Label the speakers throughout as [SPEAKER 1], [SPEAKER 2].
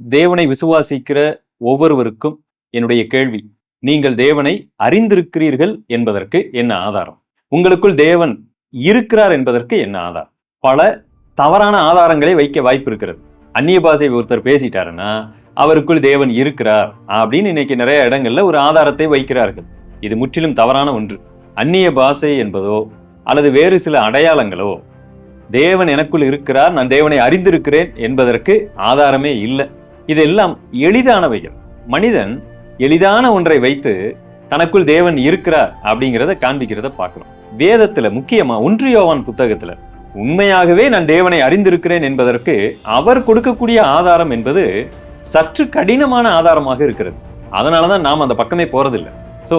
[SPEAKER 1] தேவனை விசுவாசிக்கிற ஒவ்வொருவருக்கும் என்னுடைய கேள்வி நீங்கள் தேவனை அறிந்திருக்கிறீர்கள் என்பதற்கு என்ன ஆதாரம்? உங்களுக்குள் தேவன் இருக்கிறார் என்பதற்கு என்ன ஆதாரம்? பல தவறான ஆதாரங்களை வைக்க வாய்ப்பு இருக்கிறது அந்நிய பாஷை ஒருத்தர் பேசிட்டாருன்னா அவருக்குள் தேவன் இருக்கிறார் அப்படின்னு இன்னைக்கு நிறைய இடங்கள்ல ஒரு ஆதாரத்தை வைக்கிறார்கள். இது முற்றிலும் தவறான ஒன்று. அந்நிய பாஷை என்பதோ அல்லது வேறு சில அடையாளங்களோ தேவன் எனக்குள் இருக்கிறார் நான் தேவனை அறிந்திருக்கிறேன் என்பதற்கு ஆதாரமே இல்லை. இதெல்லாம் எளிதானவைகள் மனிதன் எளிதான ஒன்றை வைத்து தனக்குள் தேவன் இருக்கிறார் அப்படிங்கிறத காண்பிக்கிறத பார்க்கிறோம். வேதத்துல முக்கியமா ஒன்றியோவான் புத்தகத்துல உண்மையாகவே நான் தேவனை அறிந்திருக்கிறேன் என்பதற்கு அவர் கொடுக்கக்கூடிய ஆதாரம் என்பது சற்று கடினமான ஆதாரமாக இருக்கிறது. அதனாலதான் நாம் அந்த பக்கமே போறதில்லை. ஸோ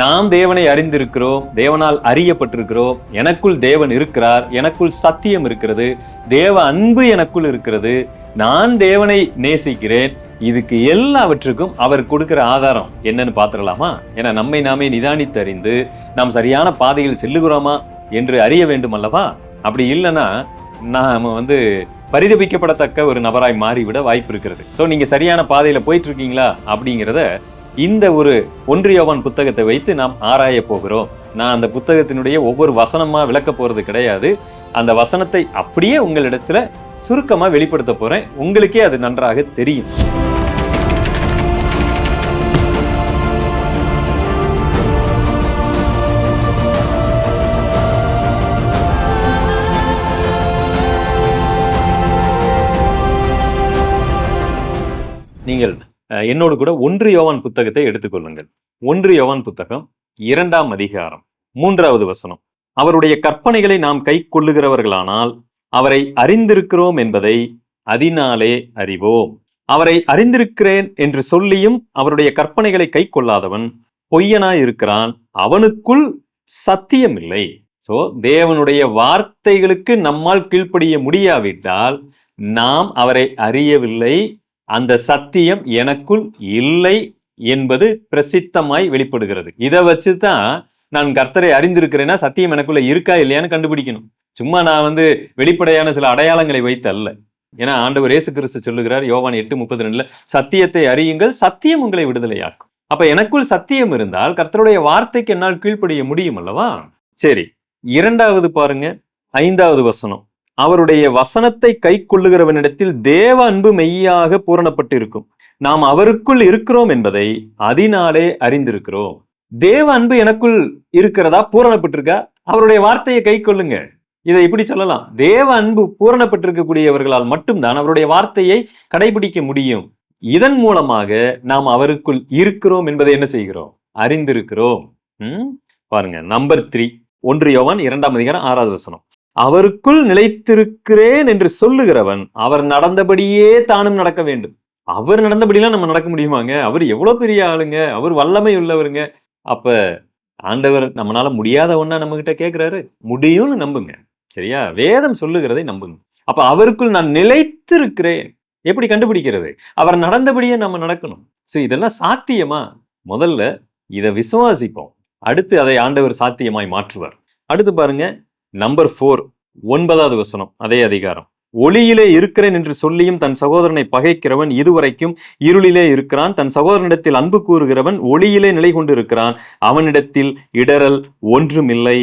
[SPEAKER 1] நாம் தேவனை அறிந்திருக்கிறோம் தேவனால் அறியப்பட்டிருக்கிறோம் எனக்குள் தேவன் இருக்கிறார் எனக்குள் சத்தியம் இருக்கிறது தேவ அன்பு எனக்குள் இருக்கிறது நான் தேவனை நேசிக்கிறேன் இதுக்கு எல்லாவற்றுக்கும் அவர் கொடுக்கிற ஆதாரம் என்னன்னு பார்த்துடலாமா? ஏன்னா நம்மை நாமே நிதானித்தறிந்து நாம் சரியான பாதையில் செல்லுகிறோமா என்று அறிய வேண்டும் அல்லவா? அப்படி இல்லைன்னா நாம் வந்து பரிதபிக்கப்படத்தக்க ஒரு நபராய் மாறிவிட வாய்ப்பு இருக்கிறது. ஸோ நீங்கள் சரியான பாதையில் போயிட்டு இருக்கீங்களா? அப்படிங்கிறத இந்த ஒரு ஒன்றியவான் புத்தகத்தை வைத்து நாம் ஆராய போகிறோம். நான் அந்த புத்தகத்தினுடைய ஒவ்வொரு வசனமாக விளக்க போறது கிடையாது. அந்த வசனத்தை அப்படியே உங்களிடத்துல சுருக்கமாக வெளிப்படுத்த போகிறேன் உங்களுக்கே அது நன்றாக தெரியும். என்னோடு கூட ஒன்று யோவான் புத்தகத்தை எடுத்துக்கொள்ளுங்கள் ஒன்று யோவான் புத்தகம் இரண்டாம் அதிகாரம் மூன்றாவது வசனம். அவருடைய கற்பனைகளை நாம் கை கொள்ளுகிறவர்களானால் அவரை அறிந்திருக்கிறோம் என்பதை அதனாலே அறிவோம். அவரை அறிந்திருக்கிறேன் என்று சொல்லியும் அவருடைய கற்பனைகளை கை கொள்ளாதவன் பொய்யனாய் இருக்கிறான் அவனுக்குள் சத்தியம் இல்லை. சோ தேவனுடைய வார்த்தைகளுக்கு நம்மால் கீழ்ப்படிய முடியாவிட்டால் நாம் அவரை அறியவில்லை அந்த சத்தியம் எனக்குள் இல்லை என்பது பிரசித்தமாய் வெளிப்படுகிறது. இதை வச்சு தான் நான் கர்த்தரை அறிந்திருக்கிறேன்னா சத்தியம் எனக்குள்ள இருக்கா இல்லையான்னு கண்டுபிடிக்கணும். சும்மா நான் வந்து வெளிப்படையான சில அடையாளங்களை வைத்து அல்ல ஏன்னா ஆண்டவர் இயேசு கிறிஸ்து சொல்லுகிறார் யோவான் எட்டு முப்பத்தி ரெண்டுல சத்தியத்தை அறியுங்கள் சத்தியம் உங்களை விடுதலையாக்கும். அப்ப எனக்குள் சத்தியம் இருந்தால் கர்த்தருடைய வார்த்தைக்கு என்னால் கீழ்ப்படிய முடியும் அல்லவா? சரி இரண்டாவது பாருங்க ஐந்தாவது வசனம். அவருடைய வசனத்தை கை கொள்ளுகிறவனிடத்தில் தேவ அன்பு மெய்யாக பூரணப்பட்டு இருக்கும் நாம் அவருக்குள் இருக்கிறோம் என்பதை அதனாலே அறிந்திருக்கிறோம். தேவ அன்பு எனக்குள் இருக்கிறதா? பூரணப்பட்டிருக்கா? அவருடைய வார்த்தையை கை கொள்ளுங்க இதை இப்படி சொல்லலாம். தேவ அன்பு பூரணப்பட்டிருக்கக்கூடியவர்களால் மட்டும்தான் அவருடைய வார்த்தையை கடைபிடிக்க முடியும். இதன் மூலமாக நாம் அவருக்குள் இருக்கிறோம் என்பதை என்ன செய்கிறோம்? அறிந்திருக்கிறோம். ம்? பாருங்க நம்பர் த்ரீ. ஒன்று யோவான் இரண்டாம் அதிகாரம் ஆறாவது வசனம். அவருக்குள் நிலைத்திருக்கிறேன் என்று சொல்லுகிறவன் அவர் நடந்தபடியே தானும் நடக்க வேண்டும். அவர் நடந்தபடியெல்லாம் நம்ம நடக்க முடியுமாங்க? அவர் எவ்வளவு பெரிய ஆளுங்க? அவர் வல்லமை உள்ளவருங்க. அப்ப ஆண்டவர் நம்மளால முடியாத ஒன்னா நம்ம கிட்ட கேட்கிறாரு முடியும்னு நம்புங்க. சரியா? வேதம் சொல்லுகிறதை நம்புங்க. அப்ப அவருக்குள் நான் நிலைத்திருக்கிறேன். எப்படி கண்டுபிடிக்கிறது? அவர் நடந்தபடியே நம்ம நடக்கணும். சரி இதெல்லாம் சாத்தியமா? முதல்ல இதை விசுவாசிப்போம். அடுத்து அதை ஆண்டவர் சாத்தியமாய் மாற்றுவார். அடுத்து பாருங்க நம்பர் ஃபோர் ஒன்பதாவது வசனம் அதே அதிகாரம். ஒளியிலே இருக்கிறேன் என்று சொல்லியும் தன் சகோதரனை பகைக்கிறவன் இதுவரைக்கும் இருளிலே இருக்கிறான். தன் சகோதரனிடத்தில் அன்பு கூறுகிறவன் ஒளியிலே நிலை கொண்டு இருக்கிறான் அவனிடத்தில் இடரல் ஒன்றுமில்லை.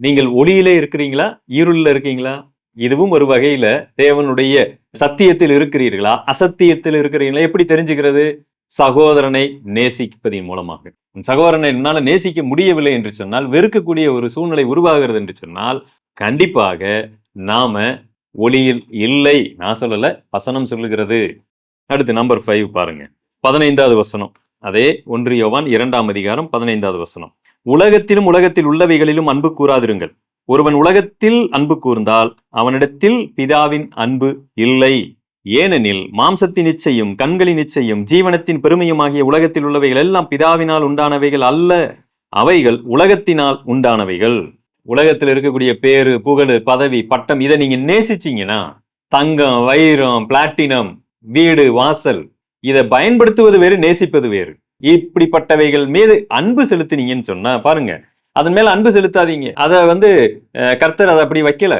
[SPEAKER 1] நீங்கள் ஒளியிலே இருக்கிறீங்களா? இருளில் இருக்கீங்களா? இதுவும் ஒரு வகையில தேவனுடைய சத்தியத்தில் இருக்கிறீர்களா? அசத்தியத்தில் இருக்கிறீங்களா எப்படி தெரிஞ்சுக்கிறது? சகோதரனை நேசிப்பதின் மூலமாக. சகோதரனை என்னால் நேசிக்க முடியவில்லை என்று சொன்னால் வெறுக்கக்கூடிய ஒரு சூழ்நிலை உருவாகிறது என்று சொன்னால் கண்டிப்பாக நாம ஒளியில் இல்லை. நான் சொல்லலை வசனம் சொல்லுகிறது. அடுத்து நம்பர் ஃபைவ் பாருங்க. பதினைந்தாவது வசனம். அதே ஒன்று யோவான் இரண்டாம் அதிகாரம் பதினைந்தாவது வசனம். உலகத்திலும் உலகத்தில் உள்ளவைகளிலும் அன்பு கூறாதிருங்கள். ஒருவன் உலகத்தில் அன்பு கூர்ந்தால் அவனிடத்தில் பிதாவின் அன்பு இல்லை. ஏனெனில் மாம்சத்தின் இச்சையும் கண்களின் இச்சையும் ஜீவனத்தின் பெருமையும் ஆகிய உலகத்தில் உள்ளவைகள் எல்லாம் பிதாவினால் உண்டானவைகள் அல்ல. அவைகள் உலகத்தினால் உண்டானவைகள். உலகத்தில் இருக்கக்கூடிய பேரு புகழ் பதவி பட்டம் இதை நீங்க நேசிச்சீங்கன்னா தங்கம் வைரம் பிளாட்டினம் வீடு வாசல் இதை பயன்படுத்துவது வேறு நேசிப்பது வேறு. இப்படிப்பட்டவைகள் மீது அன்பு செலுத்தினீங்கன்னு சொன்னா பாருங்க அதன் மேல அன்பு செலுத்தாதீங்க. அதை வந்து கர்த்தர் அதை அப்படி வைக்கல.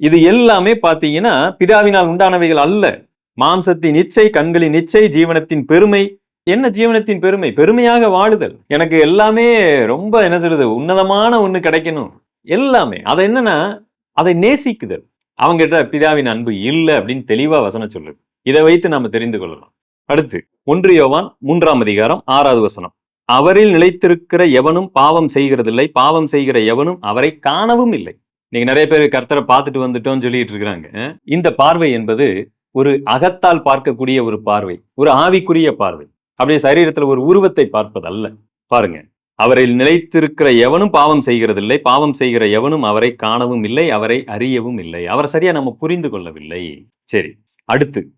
[SPEAKER 1] இது எல்லாமே பாத்தீங்கன்னா பிதாவினால் உண்டானவைகள் அல்ல. மாம்சத்தின் இச்சை கண்களின் இச்சை ஜீவனத்தின் பெருமை. என்ன ஜீவனத்தின் பெருமை? பெருமையாக வாழுதல். எனக்கு எல்லாமே ரொம்ப என்ன சொல்றது? உன்னதமான ஒண்ணு கிடைக்கணும். எல்லாமே. அதை என்னன்னா அதை நேசிக்குதல். அவங்கிட்ட பிதாவின் அன்பு இல்லை அப்படின்னு தெளிவா வசனம் சொல்லுது. இதை வைத்து நாம தெரிந்து கொள்ளலாம். அடுத்து ஒன்று யோவான் மூன்றாம் அதிகாரம் ஆறாவது வசனம். அவரில் நிலைத்திருக்கிற எவனும் பாவம் செய்கிறதில்லை. பாவம் செய்கிற எவனும் அவரை காணவும் இல்லை. இன்னைக்கு நிறைய பேர் கர்த்தரை பார்த்துட்டு வந்துட்டோம்னு சொல்லிட்டு இருக்கிறாங்க. இந்த பார்வை என்பது ஒரு அகத்தால் பார்க்கக்கூடிய ஒரு பார்வை ஒரு ஆவிக்குரிய பார்வை. அப்படியே சரீரத்துல ஒரு உருவத்தை பார்ப்பது அல்ல பாருங்க. அவரில் நிலைத்திருக்கிற எவனும் பாவம் செய்கிறதில்லை. பாவம் செய்கிற எவனும் அவரை காணவும் இல்லை அவரை அறியவும் இல்லை. அவர் சரியா நம்ம புரிந்து கொள்ளவில்லை. சரி. அடுத்து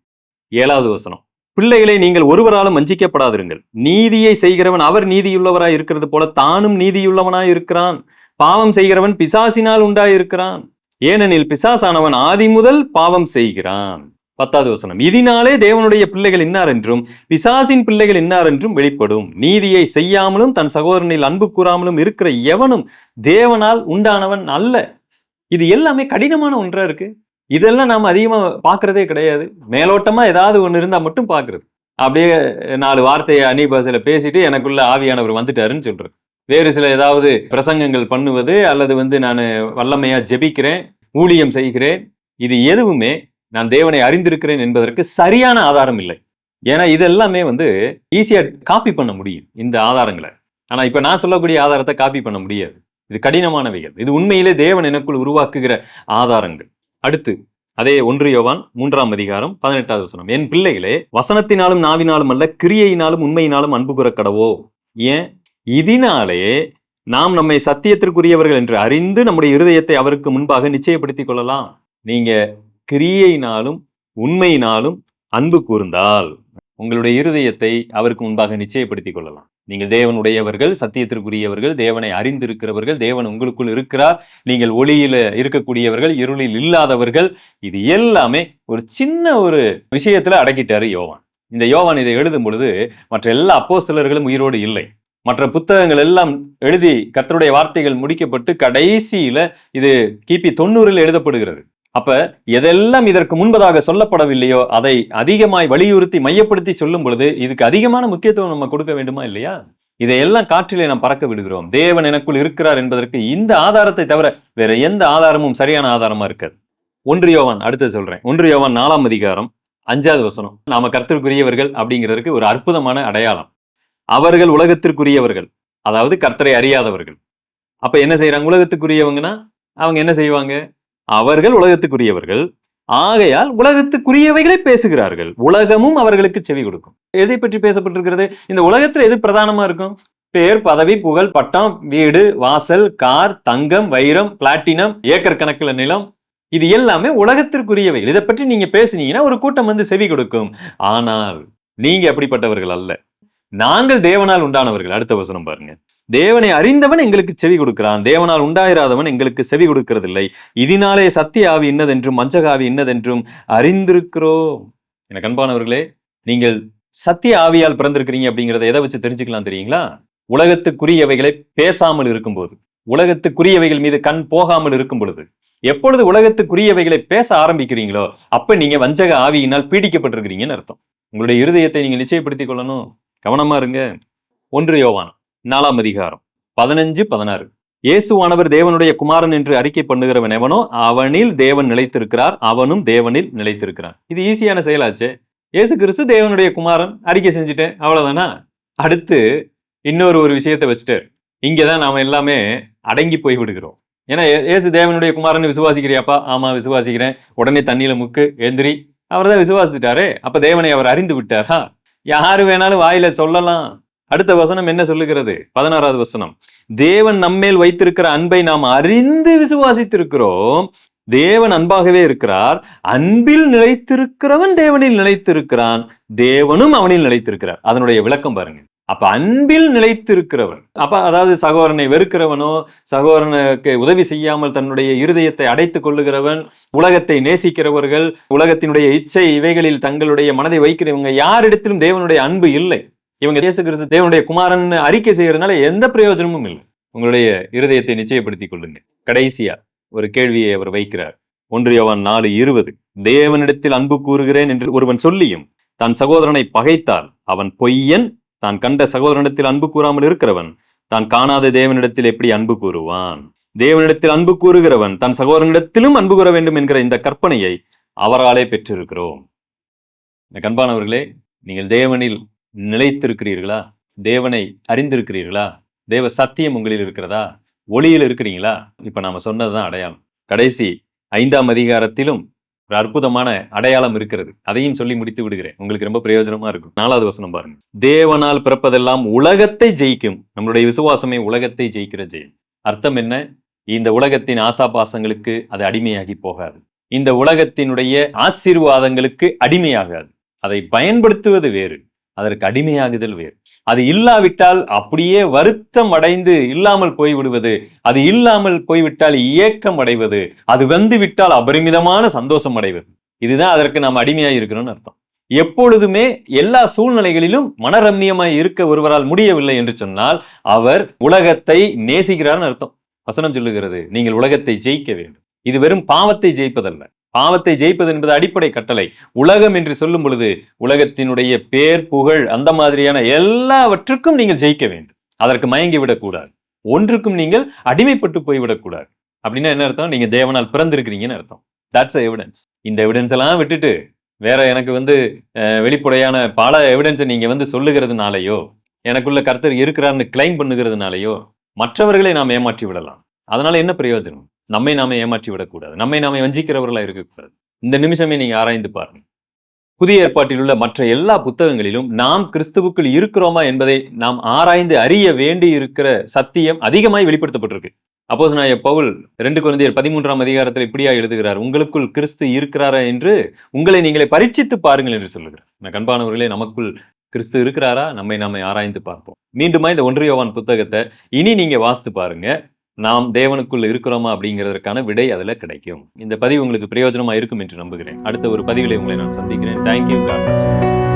[SPEAKER 1] ஏழாவது வசனம். பிள்ளைகளை நீங்கள் ஒருவராலும் வஞ்சிக்கப்படாதிருங்கள். நீதியை செய்கிறவன் அவர் நீதியுள்ளவராய் இருக்கிறது போல தானும் நீதியுள்ளவனாய் இருக்கிறான். பாவம் செய்கிறவன் பிசாசினால் உண்டாயிருக்கிறான். ஏனெனில் பிசாசானவன் ஆதி முதல் பாவம் செய்கிறான். பத்தாவது வசனம். இதனாலே தேவனுடைய பிள்ளைகள் இன்னார் என்றும் பிசாசின் பிள்ளைகள் இன்னார் என்றும் வெளிப்படும். நீதியை செய்யாமலும் தன் சகோதரனில் அன்பு கூறாமலும் இருக்கிற எவனும் தேவனால் உண்டானவன் அல்ல. இது எல்லாமே கடினமான ஒன்றா இருக்கு. இதெல்லாம் நாம் அதிகமாக பார்க்கறதே கிடையாது. மேலோட்டமா ஏதாவது ஒன்று இருந்தால் மட்டும் பார்க்கறது. அப்படியே நாலு வார்த்தையை அந்நிய பாசையில் பேசிட்டு எனக்குள்ள ஆவியானவர் வந்துட்டாருன்னு சொல்றேன் வேறு சில ஏதாவது பிரசங்கங்கள் பண்ணுவது அல்லது வந்து நான் வல்லமையா ஜெபிக்கிறேன் ஊழியம் செய்கிறேன் இது எதுவுமே நான் தேவனை அறிந்திருக்கிறேன் என்பதற்கு சரியான ஆதாரம் இல்லை. ஏன்னா இது எல்லாமே வந்து ஈஸியா காப்பி பண்ண முடியும் இந்த ஆதாரங்களை. ஆனா இப்ப நான் சொல்லக்கூடிய ஆதாரத்தை காப்பி பண்ண முடியாது. இது கடினமானவைகள். இது உண்மையிலே தேவன் எனக்குள் உருவாக்குகிற ஆதாரங்கள். அடுத்து அதே ஒன்று யோவான் மூன்றாம் அதிகாரம் பதினெட்டாவது வசனம். என் பிள்ளைகளே வசனத்தினாலும் நாவினாலும் அல்ல கிரியையினாலும் உண்மையினாலும் அன்பு கூற கடவோ ஏன்? இதனாலே நாம் நம்மை சத்தியத்திற்குரியவர்கள் என்று அறிந்து நம்முடைய இருதயத்தை அவருக்கு முன்பாக நிச்சயப்படுத்திக் கொள்ளலாம். நீங்க கிரியையினாலும் உண்மையினாலும் அன்பு கூர்ந்தால் உங்களுடைய இருதயத்தை அவருக்கு முன்பாக நிச்சயப்படுத்திக் கொள்ளலாம். நீங்கள் தேவனுடையவர்கள் சத்தியத்திற்குரியவர்கள் தேவனை அறிந்திருக்கிறவர்கள் தேவன் உங்களுக்குள் இருக்கிறார் நீங்கள் ஒளியில இருக்கக்கூடியவர்கள் இருளில் இல்லாதவர்கள் இது எல்லாமே ஒரு சின்ன ஒரு விஷயத்துல அடக்கிட்டாரு யோவான். இந்த யோவான் இதை எழுதும் பொழுது மற்ற எல்லா அப்போஸ்தலர்களும் உயிரோடு இல்லை. மற்ற புத்தகங்கள் எல்லாம் எழுதி கர்த்தருடைய வார்த்தைகள் முடிக்கப்பட்டு கடைசியில இது கிபி தொண்ணூறில் எழுதப்படுகிறது. அப்ப எதெல்லாம் இதற்கு முன்பதாக சொல்லப்படவில்லையோ அதை அதிகமாய் வலியுறுத்தி மையப்படுத்தி சொல்லும் பொழுது இதுக்கு அதிகமான முக்கியத்துவம் நம்ம கொடுக்க வேண்டுமா இல்லையா? இதையெல்லாம் காற்றிலே நாம் பறக்க விடுகிறோம். தேவன் எனக்குள் இருக்கிறார் என்பதற்கு இந்த ஆதாரத்தை தவிர வேற எந்த ஆதாரமும் சரியான ஆதாரமா இருக்காது. ஒன்று யோவான் அடுத்து சொல்றேன். ஒன்று யோவான் நாலாம் அதிகாரம் அஞ்சாவது வசனம். நாம கர்த்தருக்குரியவர்கள் அப்படிங்கிறதுக்கு ஒரு அற்புதமான அடையாளம். அவர்கள் உலகத்திற்குரியவர்கள். அதாவது கர்த்தரை அறியாதவர்கள். அப்ப என்ன செய்யறாங்க உலகத்துக்குரியவங்கன்னா? அவங்க என்ன செய்வாங்க? அவர்கள் உலகத்துக்குரியவர்கள். ஆகையால் உலகத்துக்குரியவைகளை பேசுகிறார்கள். உலகமும் அவர்களுக்கு செவி கொடுக்கும். எதை பற்றி பேசப்பட்டிருக்கிறது? இந்த உலகத்துல எது பிரதானமா இருக்கும்? பேர் பதவி புகழ் பட்டம் வீடு வாசல் கார் தங்கம் வைரம் பிளாட்டினம் ஏக்கர் கணக்கில் நிலம். இது எல்லாமே உலகத்திற்குரியவைகள். இதை பற்றி நீங்க பேசுனீங்கன்னா ஒரு கூட்டம் வந்து செவி கொடுக்கும். ஆனால் நீங்க அப்படிப்பட்டவர்கள் அல்ல. நாங்கள் தேவனால் உண்டானவர்கள். அடுத்த வசனம் பாருங்க. தேவனை அறிந்தவன் எங்களுக்கு செவி கொடுக்கிறான். தேவனால் உண்டாயிராதவன் எங்களுக்கு செவி கொடுக்கிறதில்லை. இதனாலே சத்திய ஆவி இன்னதென்றும் மஞ்சகாவி இன்னதென்றும் அறிந்திருக்கிறோம். எனக்கு அன்பானவர்களே நீங்கள் சத்திய ஆவியால் பிறந்திருக்கிறீங்க அப்படிங்கிறத எதை வச்சு தெரிஞ்சுக்கலாம் தெரியுங்களா? உலகத்துக்குரியவைகளை பேசாமல் இருக்கும்போது உலகத்துக்குரியவைகள் மீது கண் போகாமல் இருக்கும் பொழுது எப்பொழுது உலகத்துக்குரியவைகளை பேச ஆரம்பிக்கிறீங்களோ அப்ப நீங்க வஞ்சக ஆவியினால் பீடிக்கப்பட்டிருக்கிறீங்கன்னு அர்த்தம். உங்களுடைய இருதயத்தை நீங்க நிச்சயப்படுத்திக் கொள்ளணும். கவனமா இருங்க. ஒன்று யோவான். நாலாம் அதிகாரம். பதினஞ்சு பதினாறு. இயேசுவானவர் தேவனுடைய குமாரன் என்று அறிக்கை பண்ணுகிறவன் எவனோ அவனில் தேவன் நிலைத்திருக்கிறார் அவனும் தேவனில் நிலைத்திருக்கிறான். இது ஈஸியான செயலாச்சே. இயேசு கிறிஸ்து தேவனுடைய குமாரன் அறிக்கை செஞ்சுட்டேன் அவ்வளவுதானா? அடுத்து இன்னொரு ஒரு விஷயத்தை வச்சுட்டு இங்கதான் நாம எல்லாமே அடங்கி போய் விடுகிறோம். ஏன்னா ஏசு தேவனுடைய குமாரன் விசுவாசிக்கிறியாப்பா? ஆமா விசுவாசிக்கிறேன். உடனே தண்ணியில முக்கு எந்திரி. அவர் தான் விசுவாசிட்டாரே அப்ப தேவனை அவர் அறிந்து விட்டாரா? யாரு வேணாலும் வாயில சொல்லலாம். அடுத்த வசனம் என்ன சொல்லுகிறது? பதினாறாவது வசனம். தேவன் நம்மேல் வைத்திருக்கிற அன்பை நாம் அறிந்து விசுவாசித்திருக்கிறோம். தேவன் அன்பாகவே இருக்கிறார். அன்பில் நிலைத்திருக்கிறவன் தேவனில் நிலைத்திருக்கிறான். தேவனும் அவனில் நிலைத்திருக்கிறார். அதனுடைய விளக்கம் பாருங்க. அப்ப அன்பில் நிலைத்திருக்கிறவன். அப்ப அதாவது சகோதரனை வெறுக்கிறவனோ சகோதரனுக்கு உதவி செய்யாமல் தன்னுடைய இருதயத்தை அடைத்துக் கொள்ளுகிறவன் உலகத்தை நேசிக்கிறவர்கள் உலகத்தினுடைய இச்சை இவைகளில் தங்களுடைய மனதை வைக்கிறவங்க யாரிடத்திலும் தேவனுடைய அன்பு இல்லை. இவங்க இயேசு கிறிஸ்து தேவனுடைய குமாரன் அறிக்கை செய்யறதுனால எந்த பிரயோஜனமும் இல்லை. உங்களுடைய இருதயத்தை நிச்சயப்படுத்திக் கொள்ளுங்க கடைசியா ஒரு கேள்வியை அவர் வைக்கிறார். ஒன்று யோவான் நாலு இருபது. தேவனிடத்தில் அன்பு கூறுகிறேன் என்று ஒருவன் சொல்லியும் தன் சகோதரனை பகைத்தால் அவன் பொய்யன் தான் கண்ட சகோதரனிடத்தில் அன்பு கூறாமல் இருக்கிறவன் தான் காணாத தேவனிடத்தில் எப்படி அன்பு கூறுவான்? தேவனிடத்தில் அன்பு கூறுகிறவன் தன் சகோதரனிடத்திலும் அன்பு கூற வேண்டும் என்கிற இந்த கற்பனையை அவராலே பெற்றிருக்கிறோம். கண்பானவர்களே நீங்கள் தேவனில் நிலைத்திருக்கிறீர்களா? தேவனை அறிந்திருக்கிறீர்களா? தேவ சத்தியம் உங்களில் இருக்கிறதா? ஒளியில் இருக்கிறீங்களா? இப்ப நாம சொன்னதுதான் அடையாளம். கடைசி ஐந்தாம் அதிகாரத்திலும் ஒரு அற்புதமான அடையாளம் இருக்கிறது. அதையும் சொல்லி முடித்து விடுகிறேன். உங்களுக்கு ரொம்ப பிரயோஜனமா இருக்கும். நாலாவது வசனம் பாருங்க. தேவனால் பிறப்பதெல்லாம் உலகத்தை ஜெயிக்கும். நம்மளுடைய விசுவாசமே உலகத்தை ஜெயிக்கிற ஜெயம். அர்த்தம் என்ன? இந்த உலகத்தின் ஆசாபாசங்களுக்கு அது அடிமையாகி போகாது. இந்த உலகத்தினுடைய ஆசீர்வாதங்களுக்கு அடிமையாகாது. அதை பயன்படுத்துவது வேறு. அதற்கு அடிமையாகுதல் வேறு. அது இல்லாவிட்டால் அப்படியே வருத்தம் அடைந்து இல்லாமல் போய்விடுவது அது இல்லாமல் போய்விட்டால் ஏக்கம் அடைவது அது வந்து விட்டால் அபரிமிதமான சந்தோஷம் அடைவது. இதுதான் அதற்கு நாம் அடிமையாக இருக்கிறோம்னு அர்த்தம். எப்பொழுதுமே எல்லா சூழ்நிலைகளிலும் மனரம்யமாய் இருக்க ஒருவரால் முடியவில்லை என்று சொன்னால் அவர் உலகத்தை நேசிக்கிறார்னு அர்த்தம். வசனம் சொல்லுகிறது நீங்கள் உலகத்தை ஜெயிக்க வேண்டும். இது வெறும் பாவத்தை ஜெயிப்பதல்ல. பாவத்தை ஜெயிப்பது என்பது அடிப்படை கட்டளை. உலகம் என்று சொல்லும் பொழுது உலகத்தினுடைய பேர் புகழ் அந்த மாதிரியான எல்லாவற்றுக்கும் நீங்கள் ஜெயிக்க வேண்டும். அதற்கு மயங்கி விடக்கூடாது. ஒன்றுக்கும் நீங்கள் அடிமைப்பட்டு போய்விடக்கூடாது அப்படின்னா என்ன அர்த்தம்? நீங்க தேவனால் பிறந்திருக்கிறீங்கன்னு அர்த்தம். தட்ஸ் எவிடன்ஸ் இந்த எவிடன்ஸ் எல்லாம் விட்டுட்டு வேற எனக்கு வந்து வெளிப்படையான பல எவிடன்ஸை நீங்க வந்து சொல்லுகிறதுனாலயோ எனக்குள்ள கர்த்தர் இருக்கிறார்னு கிளைம் பண்ணுகிறதுனாலயோ மற்றவர்களை நாம் ஏமாற்றி விடலாம். அதனால என்ன பிரயோஜனம்? நம்மை நாம ஏமாற்றி விடக்கூடாது. நம்மை நாம வஞ்சிக்கிறவர்களா இருக்கக்கூடாது. இந்த நிமிஷமே நீங்க ஆராய்ந்து பாருங்க. புதிய ஏற்பாட்டில் உள்ள மற்ற எல்லா புத்தகங்களிலும் நாம் கிறிஸ்துவுக்குள் இருக்கிறோமா என்பதை நாம் ஆராய்ந்து அறிய வேண்டி இருக்கிற சத்தியம் அதிகமாய் வெளிப்படுத்தப்பட்டிருக்கு. அப்போஸ் நான் பவுல் ரெண்டு குழந்தையர் பதிமூன்றாம் அதிகாரத்தில் இப்படியா எழுதுகிறார் உங்களுக்குள் கிறிஸ்து இருக்கிறாரா என்று உங்களை நீங்களே பரீட்சித்து பாருங்கள் என்று சொல்லுகிறார். நான் கண்பானவர்களே நமக்குள் கிறிஸ்து இருக்கிறாரா? நம்மை நாம ஆராய்ந்து பார்ப்போம். மீண்டுமா இந்த ஒன்றியவான் புத்தகத்தை இனி நீங்க வாசித்து பாருங்க. நாம் தேவனுக்குள் இருக்கிறோமா அப்படிங்கிறதுக்கான விடை அதுல கிடைக்கும். இந்த பதிவு உங்களுக்கு பிரயோஜனமா இருக்கும் என்று நம்புகிறேன். அடுத்த ஒரு பதிவிலே உங்களை நான் சந்திக்கிறேன். Thank you God